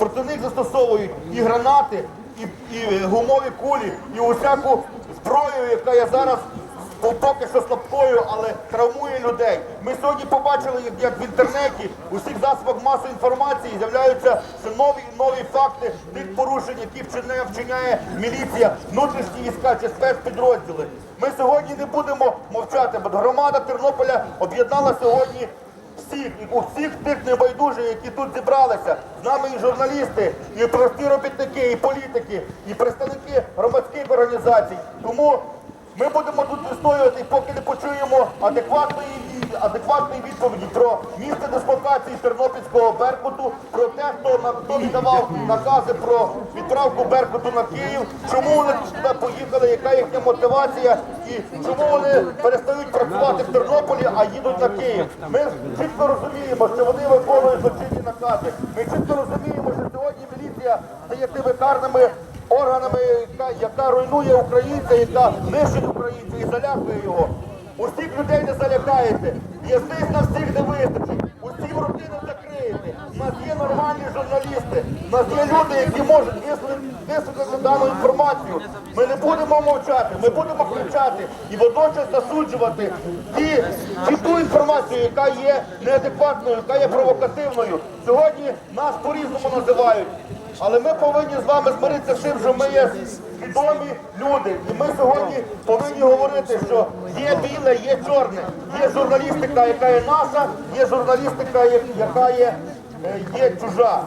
проти них застосовують і гранати, і, і гумові кулі, і усяку зброю, яка є зараз поки що слабкою, але травмує людей. Ми сьогодні побачили, як, в інтернеті у всіх засобах масової інформації з'являються нові нові факти тих порушень, які вчиняє, вчиняє міліція, внутрішні війська чи спецпідрозділи. Ми сьогодні не будемо мовчати, бо громада Тернополя об'єднала сьогодні всіх, і у тих небайдужих, які тут зібралися. З нами і журналісти, і прості робітники, і політики, і представники громадських організацій. Тому ми будемо тут відстоювати, поки не почуємо адекватної, адекватної відповіді про місце дислокації Тернопільського Беркуту, про те, хто віддавав накази про відправку Беркуту на Київ, чому вони туди поїхали, яка їхня мотивація і чому вони перестають працювати в Тернополі, а їдуть на Київ. Ми чітко розуміємо, що вони виконують злочинні накази. Ми чітко розуміємо, що сьогодні міліція стає тими карними органами, яка, яка руйнує українця, яка нищить українця і залякує його. Усіх людей не залякаєте, в'язниць на всіх не вистачить, усі родини не закриєте. У нас є нормальні журналісти, у нас є люди, які можуть висловити дану інформацію. Ми не будемо мовчати, ми будемо кричати і водночас засуджувати ті, ті ту інформацію, яка є неадекватною, яка є провокативною. Сьогодні нас по-різному називають. Але ми повинні з вами змиритися з тим, що ми є свідомі люди. І ми сьогодні повинні говорити, що є біле, є чорне, є журналістика, яка є наша, є журналістика, яка є, є чужа.